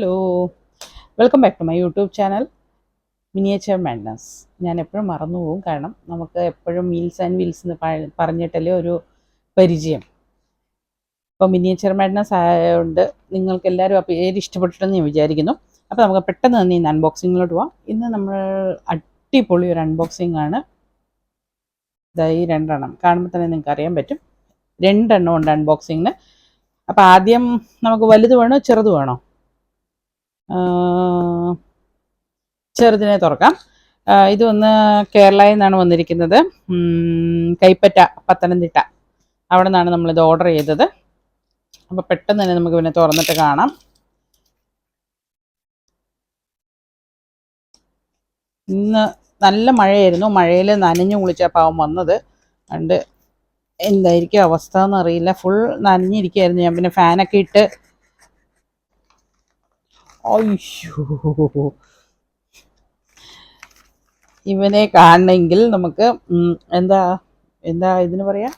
Hello welcome back to my YouTube channel miniature madness ഞാൻ എപ്പോഴും മറന്നു പോകും. കാരണം നമുക്ക് എപ്പോഴും മീൽസ് ആൻഡ് വീൽസ് എന്ന് പറഞ്ഞിട്ടല്ലേ ഒരു പരിചയം. അപ്പോൾ മിനിയേച്ചർ മാഡ്നസ് ആയതുകൊണ്ട് നിങ്ങൾക്ക് എല്ലാവരും ആ പേര് ഇഷ്ടപ്പെട്ടിട്ടെന്ന് ഞാൻ വിചാരിക്കുന്നു. അപ്പോൾ നമുക്ക് പെട്ടെന്ന് തന്നെ ഇന്ന് അൺബോക്സിങ്ങിലോട്ട് പോവാം. ഇന്ന് നമ്മൾ അടിപൊളി ഒരു അൺബോക്സിംഗ് ആണ്. ഇതായി രണ്ടെണ്ണം. കാണുമ്പോൾ തന്നെ നിങ്ങൾക്ക് അറിയാൻ പറ്റും. രണ്ടെണ്ണം ഉണ്ട് അൺബോക്സിങ്ങിന് അപ്പോൾ ആദ്യം നമുക്ക് വലുത് വേണോ ചെറുത് വേണോ? ചെറുതിനെ തുറക്കാം. ഇത് ഒന്ന് കേരളയിൽ നിന്നാണ് വന്നിരിക്കുന്നത്. കൈപ്പറ്റ പത്തനംതിട്ട. അവിടെ നിന്നാണ് നമ്മളിത് ഓർഡർ ചെയ്തത്. അപ്പോൾ പെട്ടെന്ന് തന്നെ നമുക്ക് പിന്നെ തുറന്നിട്ട് കാണാം. ഇന്ന് നല്ല മഴയായിരുന്നു. മഴയിൽ നനഞ്ഞു കുളിച്ച പാവം വന്നത്. കണ്ട് എന്തായിരിക്കും അവസ്ഥ എന്നറിയില്ല. ഫുൾ നനഞ്ഞിരിക്കുകയായിരുന്നു. ഞാൻ പിന്നെ ഫാനൊക്കെ ഇട്ട് അയ്യോ. ഇവനെ കാണണമെങ്കിൽ നമുക്ക് എന്താ എന്താ ഇതിന് പറയാ?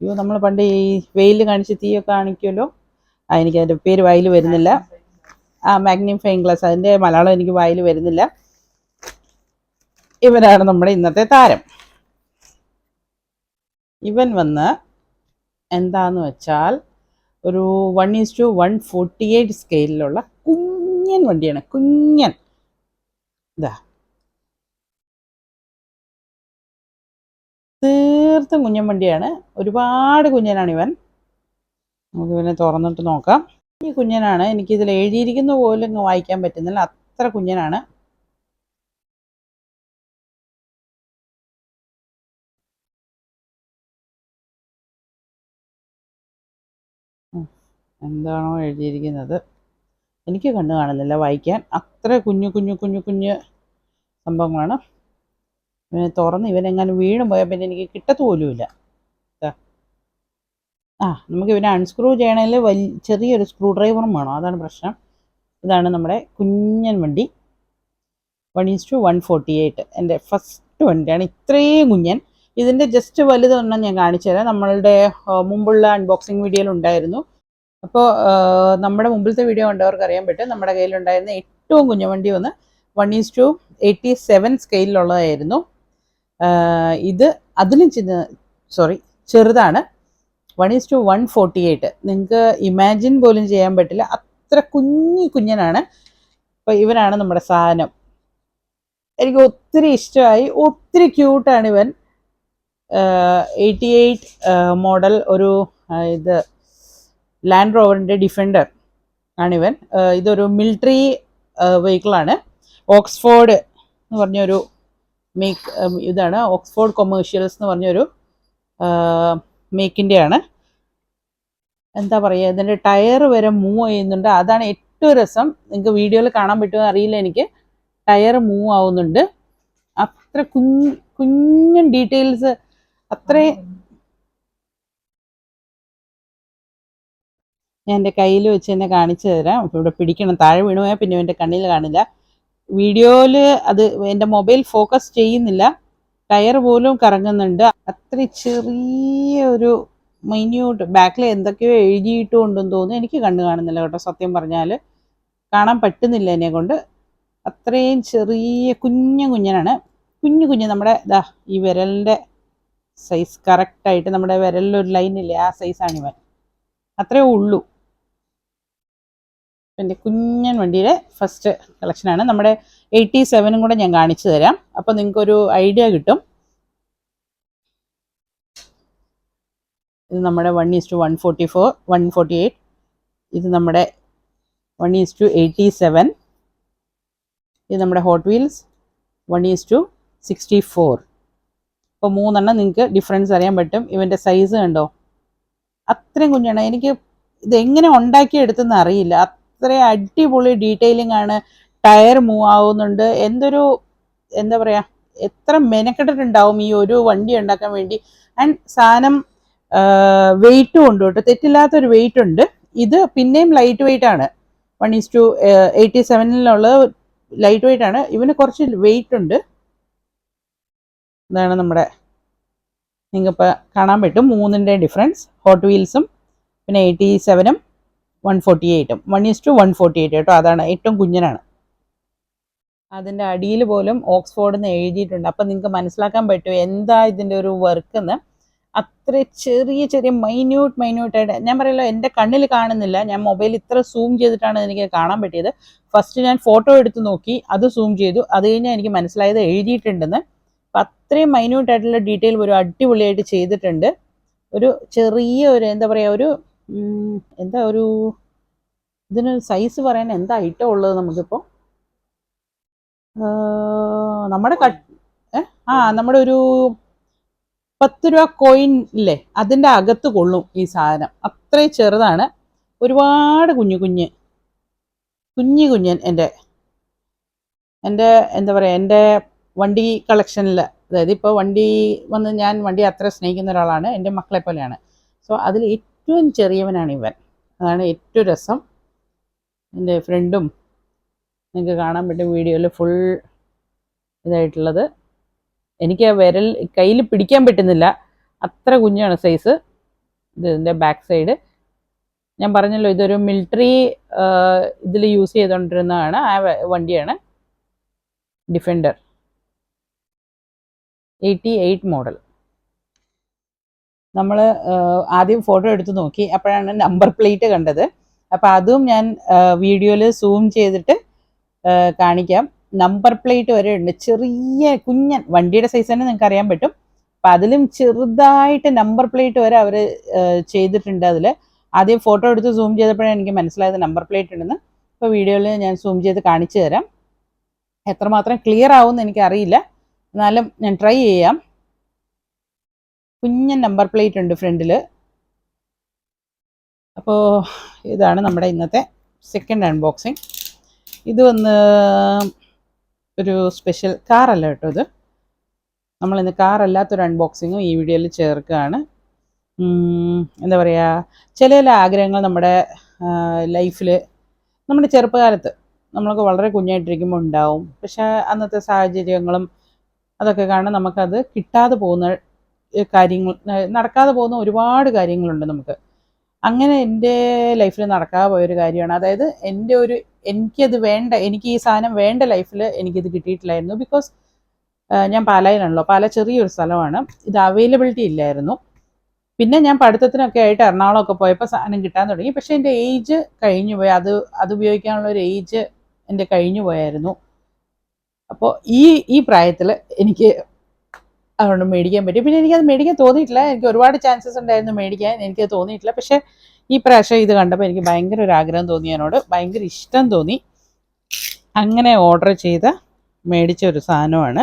അയ്യോ നമ്മൾ പണ്ട് ഈ വെയിൽ കാണിച്ച് തീയൊക്കെ കാണിക്കുമല്ലോ? ആ എനിക്ക് അതിന്റെ പേര് വായിൽ വരുന്നില്ല. ആ മാഗ്നിഫൈങ് ഗ്ലാസ് അതിന്റെ മലയാളം എനിക്ക് വായിൽ വരുന്നില്ല. ഇവനാണ് നമ്മുടെ ഇന്നത്തെ താരം. ഇവൻ വന്ന് എന്താന്ന് വെച്ചാൽ ഒരു one is to one forty eight സ്കെയിലിലുള്ള കുഞ്ഞൻ വണ്ടിയാണ് കുഞ്ഞൻ. ഇതാ തീർത്തും കുഞ്ഞൻ വണ്ടിയാണ്. ഒരുപാട് കുഞ്ഞനാണ് ഇവൻ. നമുക്ക് ഇവനെ തുറന്നിട്ട് നോക്കാം. ഈ കുഞ്ഞനാണ് എനിക്കിതിൽ എഴുതിയിരിക്കുന്ന പോലും വായിക്കാൻ പറ്റുന്നില്ല. അത്ര കുഞ്ഞനാണ്. എന്താണോ എഴുതിയിരിക്കുന്നത്. എനിക്ക് കണ്ണു കാണുന്നില്ല. വായിക്കാൻ അത്ര കുഞ്ഞു കുഞ്ഞു കുഞ്ഞു കുഞ്ഞു സംഭവങ്ങളാണ്. ഇവനെ തുറന്ന് ഇവനെങ്ങാനും വീണു പോയാൽ പിന്നെ എനിക്ക് കിട്ടത്ത് പോലുമില്ല. ആ നമുക്ക് ഇവനെ അൺസ്ക്രൂ ചെയ്യണമെങ്കിൽ വലിയ ചെറിയൊരു സ്ക്രൂ ഡ്രൈവറും വേണം. അതാണ് പ്രശ്നം. ഇതാണ് നമ്മുടെ കുഞ്ഞൻ വണ്ടി. One two one forty eight എന്റെ ഫസ്റ്റ് വണ്ടിയാണ് ഇത്രയും കുഞ്ഞൻ. ഇതിന്റെ ജസ്റ്റ് വലുതൊന്നും ഞാൻ കാണിച്ചു തരാം നമ്മളുടെ മുമ്പുള്ള അൺബോക്സിങ് വീഡിയോയിൽ ഉണ്ടായിരുന്നു അപ്പോൾ നമ്മുടെ മുമ്പിലത്തെ വീഡിയോ കണ്ടവർക്ക് അറിയാൻ പറ്റും. നമ്മുടെ കയ്യിലുണ്ടായിരുന്ന ഏറ്റവും കുഞ്ഞു വണ്ടി വന്ന് one is to eighty seven സ്കെയിലുള്ളതായിരുന്നു ഇത് അതിലും ചിന്ന സോറി ചെറുതാണ്. One is to one forty eight. നിങ്ങൾക്ക് ഇമാജിൻ പോലും ചെയ്യാൻ പറ്റില്ല. അത്ര കുഞ്ഞി കുഞ്ഞനാണ്. അപ്പോൾ ഇവനാണ് നമ്മുടെ സാധനം എനിക്ക് ഒത്തിരി ഇഷ്ടമായി. ഒത്തിരി ക്യൂട്ടാണ് ഇവൻ. എയ്റ്റി എയ്റ്റ് മോഡൽ ഒരു ഇത് ലാൻഡ് റോവറിന്റെ ഡിഫൻഡർ ആണിവൻ. ഇതൊരു മിലിറ്ററി വെഹിക്കിളാണ് ഓക്സ്ഫോർഡ് എന്ന് പറഞ്ഞൊരു മേക്ക് ഇതാണ്. ഓക്സ്ഫോർഡ് കൊമേഴ്ഷ്യൽസ് എന്ന് പറഞ്ഞൊരു മേക്കിന്റെയാണ് എന്താ പറയുക ഇതിന്റെ ടയർ വരെ മൂവ് ചെയ്യുന്നുണ്ട്. അതാണ് ഏറ്റവും രസം. നിങ്ങൾക്ക് വീഡിയോയിൽ കാണാൻ പറ്റുമോ അറിയില്ല എനിക്ക്. ടയർ മൂവ് ആവുന്നുണ്ട്. അത്ര കുഞ്ഞ് കുഞ്ഞൻ ഡീറ്റെയിൽസ് അത്രയും ഞാൻ എന്റെ കയ്യിൽ വെച്ച് തന്നെ കാണിച്ചു തരാം. ഇവിടെ പിടിക്കണം. താഴെ വീണു പോയാൽ പിന്നെ എന്റെ കണ്ണിൽ കാണില്ല. വീഡിയോയിൽ അത് എന്റെ മൊബൈൽ ഫോക്കസ് ചെയ്യുന്നില്ല. ടയർ പോലും കറങ്ങുന്നുണ്ട്. അത്ര ചെറിയ ഒരു മൈന്യൂട്ട് ബാക്കിൽ എന്തൊക്കെയോ എഴുതിയിട്ടുണ്ടെന്ന് തോന്നുന്നു. എനിക്ക് കണ്ണു കാണുന്നില്ല കേട്ടോ സത്യം പറഞ്ഞാൽ കാണാൻ പറ്റുന്നില്ല എന്നെ കൊണ്ട്. അത്രയും ചെറിയ കുഞ്ഞു കുഞ്ഞനാണ്. കുഞ്ഞു കുഞ്ഞ് നമ്മുടെ ഇതാ ഈ വിരലിന്റെ സൈസ് കറക്റ്റായിട്ട് നമ്മുടെ വിരലിലൊരു ലൈനില്ലേ ആ സൈസാണ് ഇവൻ. അത്രേ ഉള്ളൂ. എന്റെ കുഞ്ഞൻ വണ്ടിയുടെ ഫസ്റ്റ് കളക്ഷനാണ് നമ്മുടെ എയ്റ്റി സെവനും കൂടെ ഞാൻ കാണിച്ചു തരാം. അപ്പോൾ നിങ്ങൾക്കൊരു ഐഡിയ കിട്ടും. ഇത് നമ്മുടെ one is to one forty four one forty eight ഇത് നമ്മുടെ one is to eighty seven ഇത് നമ്മുടെ hot wheels one is to sixty four അപ്പോൾ മൂന്നെണ്ണം നിങ്ങൾക്ക് ഡിഫറൻസ് അറിയാൻ പറ്റും. ഇവന്റെ സൈസ് കണ്ടോ? അത്രയും കുഞ്ഞാണ്. എനിക്ക് ഇത് എങ്ങനെ ഉണ്ടാക്കിയെടുത്തെന്ന് അറിയില്ല. അത്രയും അടിപൊളി ഡീറ്റെയിലിംഗ് ആണ്. ടയർ മൂവ് ആവുന്നുണ്ട്. എന്തൊരു എന്താ പറയാ എത്ര മെനക്കെട്ടിട്ടുണ്ടാവും ഈ ഒരു വണ്ടി ഉണ്ടാക്കാൻ വേണ്ടി. ആൻഡ് സാധനം വെയിറ്റും ഉണ്ട് കേട്ടോ. തെറ്റില്ലാത്തൊരു വെയിറ്റ് ഉണ്ട്. ഇത് പിന്നെയും ലൈറ്റ് വെയിറ്റ് ആണ്. വൺ ഈസ് ടു എയ്റ്റി സെവനിലുള്ള ലൈറ്റ് വെയിറ്റ് ആണ്. ഇവന് കുറച്ച് വെയിറ്റ് ഉണ്ട്. ഇതാണ് നമ്മുടെ നിങ്ങൾക്കിപ്പോൾ കാണാൻ പറ്റും. മൂന്നിന്റെ ഡിഫറൻസ് ഹോട്ട് വീൽസും പിന്നെ എയ്റ്റി സെവനും one forty എയ്റ്റും one is to one forty eight കേട്ടോ. അതാണ് ഏറ്റവും കുഞ്ഞനാണ്. അതിന്റെ അടിയിൽ പോലും ഓക്സ്ഫോർഡ് എന്ന് എഴുതിയിട്ടുണ്ട്. അപ്പം നിങ്ങൾക്ക് മനസ്സിലാക്കാൻ പറ്റും എന്താ ഇതിന്റെ ഒരു വർക്ക് എന്ന്. അത്ര ചെറിയ ചെറിയ മൈന്യൂട്ട് മൈന്യൂട്ടായിട്ട് ഞാൻ പറയല്ലോ എന്റെ കണ്ണിൽ കാണുന്നില്ല. ഞാൻ മൊബൈൽ ഇത്ര സൂം ചെയ്തിട്ടാണ് എനിക്ക് കാണാൻ പറ്റിയത്. ഫസ്റ്റ് ഞാൻ ഫോട്ടോ എടുത്ത് നോക്കി അത് സൂം ചെയ്തു. അത് കഴിഞ്ഞാൽ എനിക്ക് മനസ്സിലായത് എഴുതിയിട്ടുണ്ടെന്ന്. അപ്പം അത്രയും മൈന്യൂട്ട് ആയിട്ടുള്ള ഡീറ്റെയിൽ ഒരു അടിപൊളിയായിട്ട് ചെയ്തിട്ടുണ്ട്. ഒരു ചെറിയ ഒരു എന്താ പറയുക ഒരു എന്താ ഒരു ഇതിന് സൈസ് പറയാൻ എന്താ ഐറ്റം ഉള്ളത് നമുക്കിപ്പോൾ നമ്മുടെ കട്ട് ആ നമ്മുടെ ഒരു പത്ത് രൂപ കോയിൻ ഇല്ലേ അതിന്റെ അകത്ത് കൊള്ളും ഈ സാധനം. അത്രയും ചെറുതാണ്. ഒരുപാട് കുഞ്ഞു കുഞ്ഞ് കുഞ്ഞു കുഞ്ഞൻ എന്റെ എന്റെ എന്താ പറയുക എന്റെ വണ്ടി കളക്ഷനിൽ അതായത് ഇപ്പോൾ വണ്ടി വന്ന് ഞാൻ വണ്ടി അത്ര സ്നേഹിക്കുന്ന ഒരാളാണ്. എന്റെ മക്കളെ പോലെയാണ്. സോ അതിൽ ഏറ്റവും ചെറിയവനാണ് ഇവൻ. അതാണ് ഏറ്റവും രസം. എന്റെ ഫ്രണ്ടും നിങ്ങൾക്ക് കാണാൻ പറ്റും വീഡിയോയിൽ ഫുൾ ഇതായിട്ടുള്ളത്. എനിക്ക് ആ വിരൽ കയ്യിൽ പിടിക്കാൻ പറ്റുന്നില്ല. അത്ര കുഞ്ഞാണ് സൈസ് ഇത് ഇതിന്റെ ബാക്ക് സൈഡ് ഞാൻ പറഞ്ഞല്ലോ ഇതൊരു മിലിറ്ററി ഇതിൽ യൂസ് ചെയ്തുകൊണ്ടിരുന്നതാണ് ആ വണ്ടിയാണ് ഡിഫൻഡർ എയ്റ്റി എയ്റ്റ് മോഡൽ നമ്മൾ ആദ്യം ഫോട്ടോ എടുത്ത് നോക്കി. അപ്പോഴാണ് നമ്പർ പ്ലേറ്റ് കണ്ടത്. അപ്പം അതും ഞാൻ വീഡിയോയിൽ സൂം ചെയ്തിട്ട് കാണിക്കാം. നമ്പർ പ്ലേറ്റ് വരെ ഉണ്ട്. ചെറിയ കുഞ്ഞൻ വണ്ടിയുടെ സൈസ് തന്നെ നിങ്ങൾക്ക് അറിയാൻ പറ്റും. അപ്പം അതിലും ചെറുതായിട്ട് നമ്പർ പ്ലേറ്റ് വരെ അവർ ചെയ്തിട്ടുണ്ട് അതിൽ ആദ്യം ഫോട്ടോ എടുത്ത് സൂം ചെയ്തപ്പോഴാണ് എനിക്ക് മനസ്സിലായത് നമ്പർ പ്ലേറ്റ് ഉണ്ടെന്ന്. ഇപ്പോൾ വീഡിയോയിൽ ഞാൻ സൂം ചെയ്ത് കാണിച്ചു തരാം. എത്രമാത്രം ക്ലിയർ ആവുമെന്ന് എനിക്കറിയില്ല. എന്നാലും ഞാൻ ട്രൈ ചെയ്യാം. കുഞ്ഞൻ നമ്പർ പ്ലേറ്റ് ഉണ്ട് ഫ്രണ്ടിൽ അപ്പോൾ ഇതാണ് നമ്മുടെ ഇന്നത്തെ സെക്കൻഡ് അൺബോക്സിങ് ഇത് വന്ന് ഒരു സ്പെഷ്യൽ കാറല്ല കേട്ടോ ഇത്. നമ്മളിന്ന് കാറല്ലാത്തൊരു അൺബോക്സിങ്ങും ഈ വീഡിയോയിൽ ചേർക്കുകയാണ്. എന്താ പറയുക ചില ചില ആഗ്രഹങ്ങൾ നമ്മുടെ ലൈഫിൽ നമ്മുടെ ചെറുപ്പകാലത്ത് നമ്മളൊക്കെ വളരെ കുഞ്ഞായിട്ടിരിക്കുമ്പോൾ ഉണ്ടാവും. പക്ഷേ അന്നത്തെ സാഹചര്യങ്ങളും അതൊക്കെ കാരണം നമുക്കത് കിട്ടാതെ പോകുന്ന കാര്യങ്ങൾ നടക്കാതെ പോകുന്ന ഒരുപാട് കാര്യങ്ങളുണ്ട് നമുക്ക്. അങ്ങനെ എന്റെ ലൈഫിൽ നടക്കാതെ പോയൊരു കാര്യമാണ്. അതായത് എന്റെ ഒരു എനിക്കത് വേണ്ട എനിക്ക് ഈ സാധനം വേണ്ട ലൈഫിൽ എനിക്കിത് കിട്ടിയിട്ടില്ലായിരുന്നു. ബിക്കോസ് ഞാൻ പാലായിലാണല്ലോ. പാല ചെറിയൊരു സ്ഥലമാണ്. ഇത് അവൈലബിലിറ്റി ഇല്ലായിരുന്നു. പിന്നെ ഞാൻ പഠിത്തത്തിനൊക്കെ ആയിട്ട് എറണാകുളമൊക്കെ പോയപ്പോൾ സാധനം കിട്ടാൻ തുടങ്ങി. പക്ഷേ എന്റെ ഏജ് കഴിഞ്ഞു പോയി. അത് അത് ഉപയോഗിക്കാനുള്ള ഒരു ഏജ് എന്റെ കഴിഞ്ഞു പോയായിരുന്നു. അപ്പോൾ ഈ ഈ പ്രായത്തിൽ എനിക്ക് അതുകൊണ്ട് മേടിക്കാൻ പറ്റി പിന്നെ എനിക്കത് മേടിക്കാൻ തോന്നിയിട്ടില്ല. എനിക്ക് ഒരുപാട് ചാൻസസ് ഉണ്ടായിരുന്നു മേടിക്കാൻ. എനിക്കത് തോന്നിയിട്ടില്ല. പക്ഷേ ഈ പ്രാവശ്യം ഇത് കണ്ടപ്പോൾ എനിക്ക് ഭയങ്കര ഒരു ആഗ്രഹം തോന്നി എന്നോട്. ഭയങ്കര ഇഷ്ടം തോന്നി. അങ്ങനെ ഓർഡർ ചെയ്ത് മേടിച്ച ഒരു സാധനമാണ്.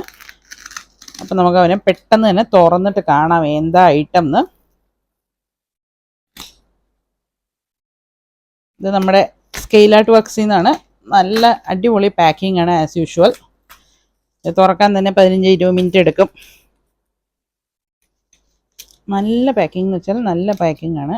അപ്പം നമുക്ക് അവനെ പെട്ടെന്ന് തന്നെ തുറന്നിട്ട് കാണാം. എന്താ ഐറ്റം എന്ന് ഇത് നമ്മുടെ സ്കെയിൽ ആർട്ട് വർക്സിൽ നിന്നാണ്. നല്ല അടിപൊളി പാക്കിംഗ് ആണ് ആസ് യൂഷ്വൽ തുറക്കാൻ തന്നെ പതിനഞ്ച് ഇരുപത് മിനിറ്റ് എടുക്കും. നല്ല പാക്കിംഗ് എന്ന് വെച്ചാൽ നല്ല പാക്കിംഗ് ആണ്.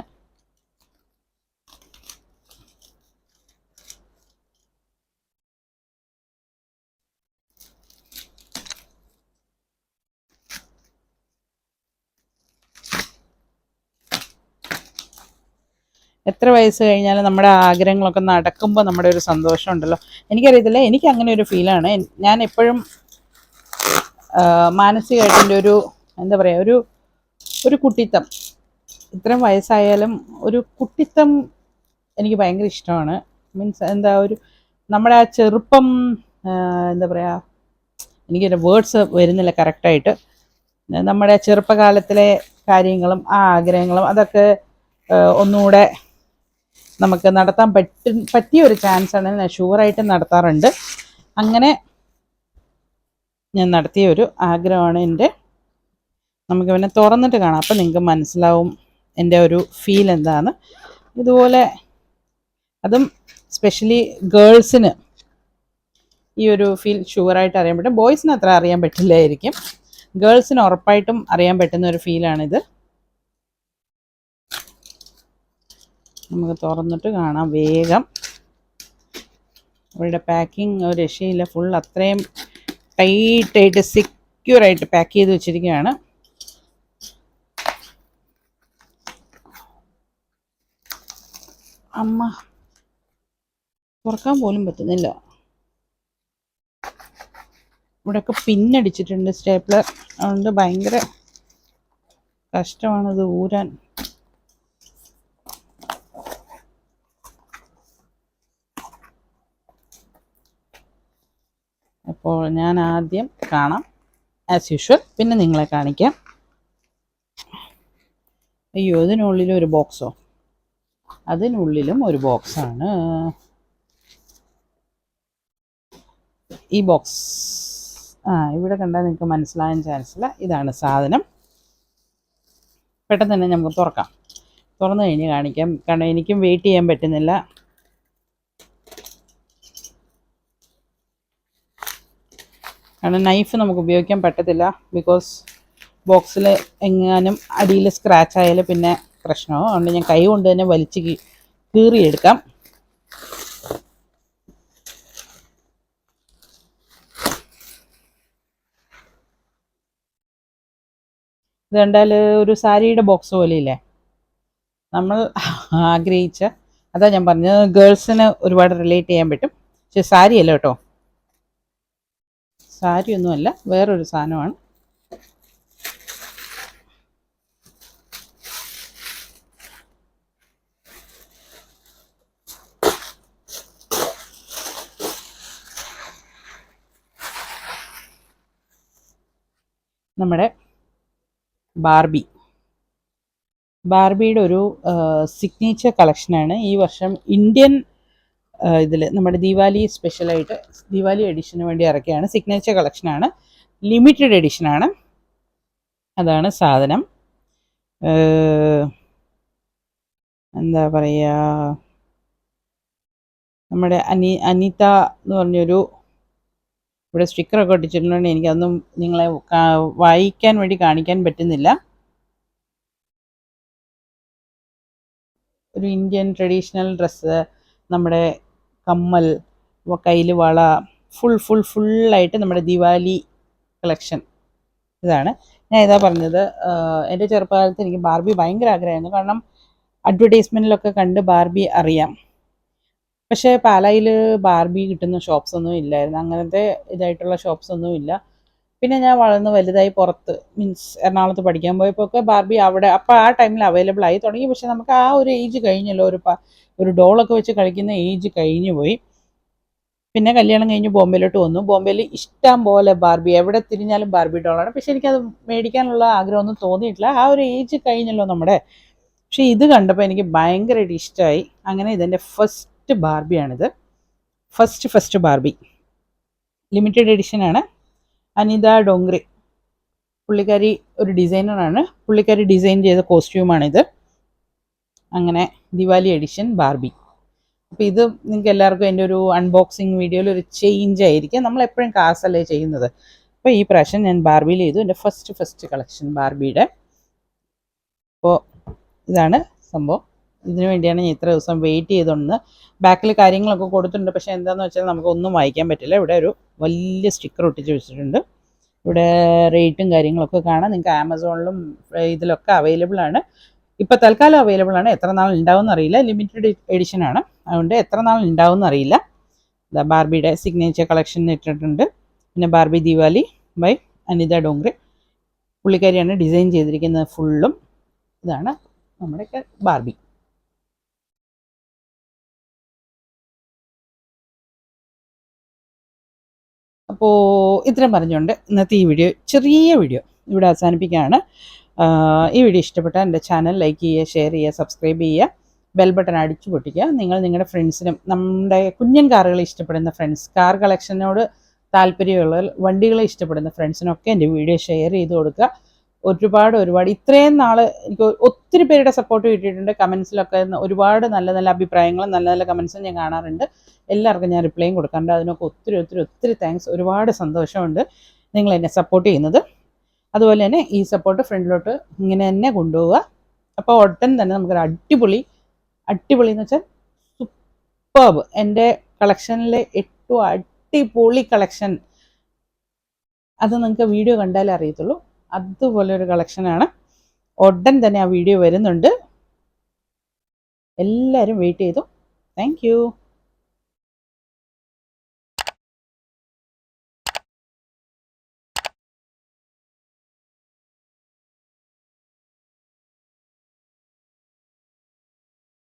എത്ര വയസ്സ് കഴിഞ്ഞാലും നമ്മുടെ ആഗ്രഹങ്ങളൊക്കെ നടക്കുമ്പോൾ നമ്മുടെ ഒരു സന്തോഷം ഉണ്ടല്ലോ. എനിക്കറിയത്തില്ല എനിക്ക് അങ്ങനെ ഒരു ഫീലാണ് ഞാൻ എപ്പോഴും മാനസികമായിട്ട് എന്റെ ഒരു എന്താ പറയുക ഒരു ഒരു കുട്ടിത്തം. ഇത്രയും വയസ്സായാലും ഒരു കുട്ടിത്തം എനിക്ക് ഭയങ്കര ഇഷ്ടമാണ്. മീൻസ് എന്താ ഒരു നമ്മുടെ ആ ചെറുപ്പം എന്താ പറയുക എനിക്കൊരു വേർഡ്സ് വരുന്നില്ല കറക്റ്റായിട്ട് നമ്മുടെ ചെറുപ്പകാലത്തിലെ കാര്യങ്ങളും ആ ആഗ്രഹങ്ങളും അതൊക്കെ ഒന്നുകൂടെ നമുക്ക് നടത്താൻ പറ്റും പറ്റിയ ഒരു ചാൻസ് ആണ് ഞാൻ ഷുവറായിട്ട് നടത്താറുണ്ട്. അങ്ങനെ ഞാൻ നടത്തിയ ഒരു ആഗ്രഹമാണ് എന്റെ നമുക്ക് പിന്നെ തുറന്നിട്ട് കാണാം. അപ്പം നിങ്ങൾക്ക് മനസ്സിലാവും എന്റെ ഒരു ഫീൽ എന്താണ്. ഇതുപോലെ അതും സ്പെഷ്യലി ഗേൾസിന് ഈ ഒരു ഫീൽ ഷുവറായിട്ട് അറിയാൻ പറ്റും. ബോയ്സിന് അത്ര അറിയാൻ പറ്റില്ലായിരിക്കും. ഗേൾസിന് ഉറപ്പായിട്ടും അറിയാൻ പറ്റുന്ന ഒരു ഫീലാണിത് നമുക്ക് തുറന്നിട്ട് കാണാം വേഗം. അവരുടെ പാക്കിംഗ് ഒരു രക്ഷയില്ല. ഫുൾ അത്രയും ടൈറ്റായിട്ട് സെക്യൂറായിട്ട് പാക്ക് ചെയ്ത് വെച്ചിരിക്കുകയാണ്. അമ്മ. തുറക്കാൻ പോലും പറ്റുന്നില്ല. ഇവിടെയൊക്കെ പിന്നടിച്ചിട്ടുണ്ട് സ്റ്റേപ്ലർ. അതുകൊണ്ട് ഭയങ്കര കഷ്ടമാണത് ഊരാൻ. അപ്പോൾ ഞാൻ ആദ്യം കാണാം. ആസ് യൂഷ്വൽ പിന്നെ നിങ്ങളെ കാണിക്കാം. അയ്യോ ഇതിനുള്ളിൽ ഒരു ബോക്സോ അതിനുള്ളിലും ഒരു ബോക്സാണ്. ഈ ബോക്സ് ആ ഇവിടെ കണ്ടാൽ നിങ്ങൾക്ക് മനസ്സിലാകാൻ ചാൻസ് ഇല്ല. ഇതാണ് സാധനം. പെട്ടെന്ന് തന്നെ നമുക്ക് തുറക്കാം. തുറന്നു കഴിഞ്ഞ് കാണിക്കാം. കാരണം എനിക്കും വെയിറ്റ് ചെയ്യാൻ പറ്റുന്നില്ല. കാരണം നൈഫ് നമുക്ക് ഉപയോഗിക്കാൻ പറ്റത്തില്ല. ബിക്കോസ് ബോക്സിൽ എങ്ങാനും അടിയിൽ സ്ക്രാച്ച് ആയാൽ പിന്നെ പ്രശ്നമാവും അതുകൊണ്ട് ഞാൻ കൈ കൊണ്ട് തന്നെ വലിച്ച് കീറിയെടുക്കാം. ഇത് കണ്ടാൽ ഒരു സാരിയുടെ ബോക്സ് പോലെ ഇല്ലേ നമ്മൾ ആഗ്രഹിച്ച അതാ ഞാൻ പറഞ്ഞത് ഗേൾസിന് ഒരുപാട് റിലേറ്റ് ചെയ്യാൻ പറ്റും. പക്ഷെ സാരിയല്ല കേട്ടോ. സാരിയൊന്നുമല്ല വേറൊരു സാധനമാണ്. നമ്മുടെ ബാർബി ബാർബിയുടെ ഒരു സിഗ്നേച്ചർ കളക്ഷനാണ് ഈ വർഷം ഇന്ത്യൻ ഇതിൽ നമ്മുടെ ദീപാവലി സ്പെഷ്യലായിട്ട് ദീപാവലി എഡിഷന് വേണ്ടി ഇറക്കിയാണ്. സിഗ്നേച്ചർ കളക്ഷനാണ് ലിമിറ്റഡ് എഡിഷനാണ് അതാണ് സാധനം. എന്താ പറയുക നമ്മുടെ അനി അനിത എന്ന് പറഞ്ഞൊരു ഇവിടെ സ്റ്റിക്കറൊക്കെ ഒട്ടിച്ചിട്ടുണ്ടെങ്കിൽ എനിക്കതൊന്നും നിങ്ങളെ വായിക്കാൻ വേണ്ടി കാണിക്കാൻ പറ്റുന്നില്ല. ഒരു ഇന്ത്യൻ ട്രഡീഷണൽ ഡ്രസ്സ് നമ്മുടെ കമ്മൽ കയ്യിൽ വള ഫുൾ ഫുൾ ഫുള്ളായിട്ട് നമ്മുടെ ദിവാലി കളക്ഷൻ ഇതാണ്. ഞാൻ ഇതാ പറഞ്ഞത് എന്റെ ചെറുപ്പകാലത്ത് എനിക്ക് ബാർബി ഭയങ്കര ആഗ്രഹമായിരുന്നു. കാരണം അഡ്വർടൈസ്മെന്റിലൊക്കെ കണ്ട് ബാർബി അറിയാം. പക്ഷേ പാലായിൽ ബാർബി കിട്ടുന്ന ഷോപ്സ് ഒന്നും ഇല്ലായിരുന്നു. അങ്ങനത്തെ ഇതായിട്ടുള്ള ഷോപ്സ് ഒന്നും ഇല്ല. പിന്നെ ഞാൻ വളർന്ന് വലുതായി പുറത്ത് മീൻസ് എറണാകുളത്ത് പഠിക്കാൻ പോയപ്പോൾ ഒക്കെ ബാർബി അവിടെ അപ്പോൾ ആ ടൈമിൽ അവൈലബിൾ ആയി തുടങ്ങി. പക്ഷേ നമുക്ക് ആ ഒരു ഏജ് കഴിഞ്ഞല്ലോ. ഒരു ഒരു ഡോളൊക്കെ വെച്ച് കളിക്കുന്ന ഏജ് കഴിഞ്ഞു പോയി. പിന്നെ കല്യാണം കഴിഞ്ഞ് ബോംബെയിലോട്ട് വന്നു. ബോംബെയിൽ ഇഷ്ടം പോലെ ബാർബി എവിടെ തിരിഞ്ഞാലും ബാർബി ഡോളാണ് പക്ഷെ എനിക്കത് മേടിക്കാനുള്ള ആഗ്രഹമൊന്നും തോന്നിയിട്ടില്ല. ആ ഒരു ഏജ് കഴിഞ്ഞല്ലോ നമ്മുടെ. പക്ഷേ ഇത് കണ്ടപ്പോൾ എനിക്ക് ഭയങ്കരമായിട്ട് ഇഷ്ടമായി അങ്ങനെ ഇതെന്റെ first ബാർബിയാണിത്. First first Barbie. Limited എഡിഷനാണ് അനിത ഡോങ്ക്രി പുള്ളിക്കാരി ഒരു ഡിസൈനറാണ് പുള്ളിക്കാരി ഡിസൈൻ ചെയ്ത കോസ്റ്റ്യൂമാണിത് അങ്ങനെ ദിവാലി എഡിഷൻ ബാർബി. അപ്പോൾ ഇത് നിങ്ങൾക്ക് എല്ലാവർക്കും എന്റെ ഒരു അൺബോക്സിങ് വീഡിയോയിൽ ഒരു ചേഞ്ച് ആയിരിക്കും. നമ്മൾ എപ്പോഴും കാസല്ലേ ചെയ്യുന്നത്. അപ്പോൾ ഈ പ്രാവശ്യം ഞാൻ ബാർബിയിൽ ചെയ്തു. എന്റെ ഫസ്റ്റ് ഫസ്റ്റ് കളക്ഷൻ ബാർബിയുടെ. അപ്പോൾ ഇതാണ് സംഭവം. ഇതിനു വേണ്ടിയാണ് ഞാൻ ഇത്ര ദിവസം വെയിറ്റ് ചെയ്തുകൊണ്ട് ബാക്കിൽ കാര്യങ്ങളൊക്കെ കൊടുത്തിട്ടുണ്ട്. പക്ഷേ എന്താണെന്ന് വെച്ചാൽ നമുക്കൊന്നും വായിക്കാൻ പറ്റില്ല. ഇവിടെ ഒരു വലിയ സ്റ്റിക്കർ ഒട്ടിച്ച് വെച്ചിട്ടുണ്ട്. ഇവിടെ റേറ്റും കാര്യങ്ങളൊക്കെ കാണാം. നിങ്ങൾക്ക് ആമസോണിലും ഇതിലൊക്കെ അവൈലബിൾ ആണ്. ഇപ്പോൾ തൽക്കാലം അവൈലബിൾ ആണ്. എത്ര നാൾ ഉണ്ടാവും എന്നറിയില്ല ലിമിറ്റഡ് എഡിഷൻ ആണ്. അതുകൊണ്ട് എത്ര നാൾ ഉണ്ടാവും എന്നറിയില്ല ബാർബിയുടെ സിഗ്നേച്ചർ കളക്ഷൻ ഇട്ടിട്ടുണ്ട്. പിന്നെ ബാർബി ദിവാലി ബൈ അനിത ഡോങ്ക്രെ പുള്ളിക്കാരിയാണ് ഡിസൈൻ ചെയ്തിരിക്കുന്നത് ഫുള്ളും ഇതാണ് നമ്മുടെ ബാർബി. അപ്പോൾ ഇത്രയും പറഞ്ഞുകൊണ്ട് ഇന്നത്തെ ഈ വീഡിയോ ചെറിയ വീഡിയോ ഇവിടെ അവസാനിപ്പിക്കുകയാണ്. ഈ വീഡിയോ ഇഷ്ടപ്പെട്ടാൽ എന്റെ ചാനൽ ലൈക്ക് ചെയ്യുക ഷെയർ ചെയ്യുക സബ്സ്ക്രൈബ് ചെയ്യുക ബെൽ ബട്ടൺ അടിച്ചു പൊട്ടിക്കുക. നിങ്ങൾ നിങ്ങളുടെ ഫ്രണ്ട്സിനും നമ്മുടെ കുഞ്ഞൻ കാറുകളെ ഇഷ്ടപ്പെടുന്ന ഫ്രണ്ട്സ് കാർ കളക്ഷനോട് താല്പര്യമുള്ള വണ്ടികളെ ഇഷ്ടപ്പെടുന്ന ഫ്രണ്ട്സിനൊക്കെ എന്റെ വീഡിയോ ഷെയർ ചെയ്ത് കൊടുക്കുക. ഒരുപാട് ഒരുപാട് ഇത്രയും നാൾ എനിക്ക് ഒത്തിരി പേരുടെ സപ്പോർട്ട് കിട്ടിയിട്ടുണ്ട്. കമൻസിലൊക്കെ ഒരുപാട് നല്ല നല്ല അഭിപ്രായങ്ങളും നല്ല നല്ല കമൻസും ഞാൻ കാണാറുണ്ട്. എല്ലാവർക്കും ഞാൻ റിപ്ലൈയും കൊടുക്കാറുണ്ട്. അതിനൊക്കെ ഒത്തിരി ഒത്തിരി ഒത്തിരി താങ്ക്സ് ഒരുപാട് സന്തോഷമുണ്ട് നിങ്ങൾ എന്നെ സപ്പോർട്ട് ചെയ്യുന്നത്. അതുപോലെ തന്നെ ഈ സപ്പോർട്ട് ഫ്രണ്ടിലോട്ട് ഇങ്ങനെ തന്നെ കൊണ്ടുപോവുക. അപ്പോൾ ഉടൻ തന്നെ നമുക്കൊരു അടിപൊളി അടിപൊളി എന്ന് വെച്ചാൽ സൂപ്പർബ് എന്റെ കളക്ഷനിലെ ഏറ്റവും അടിപൊളി കളക്ഷൻ അത് നിങ്ങൾക്ക് വീഡിയോ കണ്ടാലേ അറിയത്തുള്ളൂ. അതുപോലെ ഒരു കളക്ഷനാണ്. ഉടൻ തന്നെ ആ വീഡിയോ വരുന്നുണ്ട്. എല്ലാവരും വെയിറ്റ് ചെയ്തു. താങ്ക്